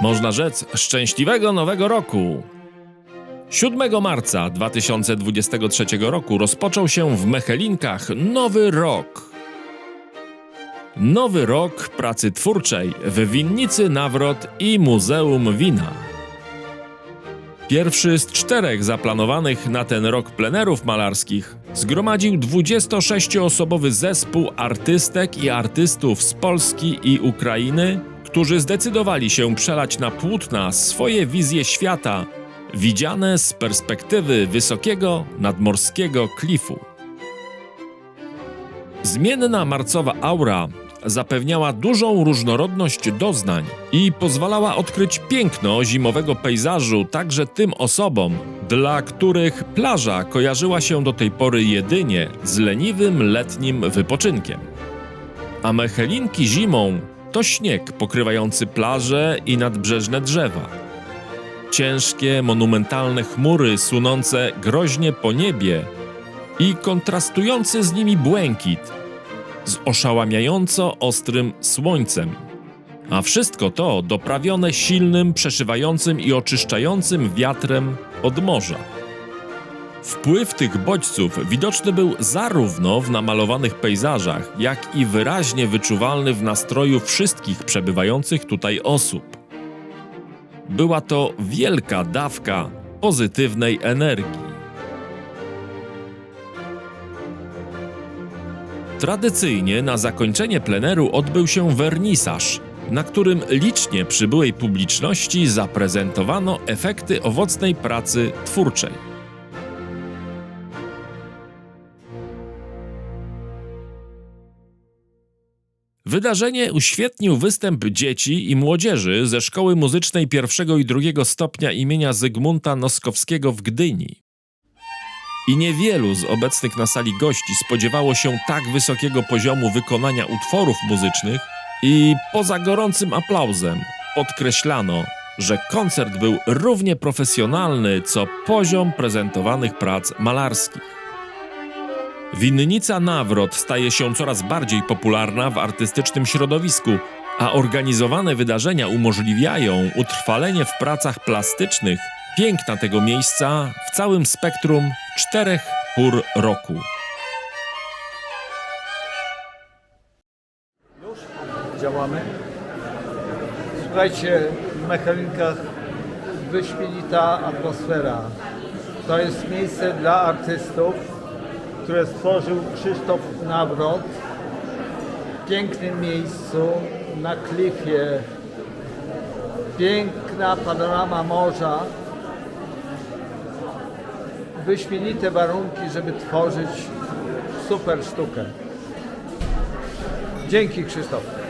Można rzec szczęśliwego nowego roku. 7 marca 2023 roku rozpoczął się w Mechelinkach nowy rok. Nowy rok pracy twórczej w winnicy Nawrot i Muzeum Wina. Pierwszy z czterech zaplanowanych na ten rok plenerów malarskich zgromadził 26-osobowy zespół artystek i artystów z Polski i Ukrainy, którzy zdecydowali się przelać na płótna swoje wizje świata, widziane z perspektywy wysokiego, nadmorskiego klifu. Zmienna marcowa aura zapewniała dużą różnorodność doznań i pozwalała odkryć piękno zimowego pejzażu także tym osobom, dla których plaża kojarzyła się do tej pory jedynie z leniwym letnim wypoczynkiem. A mechelinki zimą to śnieg pokrywający plaże i nadbrzeżne drzewa. Ciężkie, monumentalne chmury sunące groźnie po niebie i kontrastujący z nimi błękit – z oszałamiająco ostrym słońcem. A wszystko to doprawione silnym, przeszywającym i oczyszczającym wiatrem od morza. Wpływ tych bodźców widoczny był zarówno w namalowanych pejzażach, jak i wyraźnie wyczuwalny w nastroju wszystkich przebywających tutaj osób. Była to wielka dawka pozytywnej energii. Tradycyjnie na zakończenie pleneru odbył się wernisaż, na którym licznie przybyłej publiczności zaprezentowano efekty owocnej pracy twórczej. Wydarzenie uświetnił występ dzieci i młodzieży ze Szkoły Muzycznej pierwszego i drugiego stopnia imienia Zygmunta Noskowskiego w Gdyni. I niewielu z obecnych na sali gości spodziewało się tak wysokiego poziomu wykonania utworów muzycznych i poza gorącym aplauzem podkreślano, że koncert był równie profesjonalny co poziom prezentowanych prac malarskich. Winnica Nawrot staje się coraz bardziej popularna w artystycznym środowisku, a organizowane wydarzenia umożliwiają utrwalenie w pracach plastycznych piękna tego miejsca w całym spektrum czterech pór roku. Już działamy. Słuchajcie, w Mechelinkach wyśmienita atmosfera. To jest miejsce dla artystów, które stworzył Krzysztof Nawrot. W pięknym miejscu, na klifie. Piękna panorama morza. Wyśmienite warunki, żeby tworzyć super sztukę. Dzięki Krzysztof.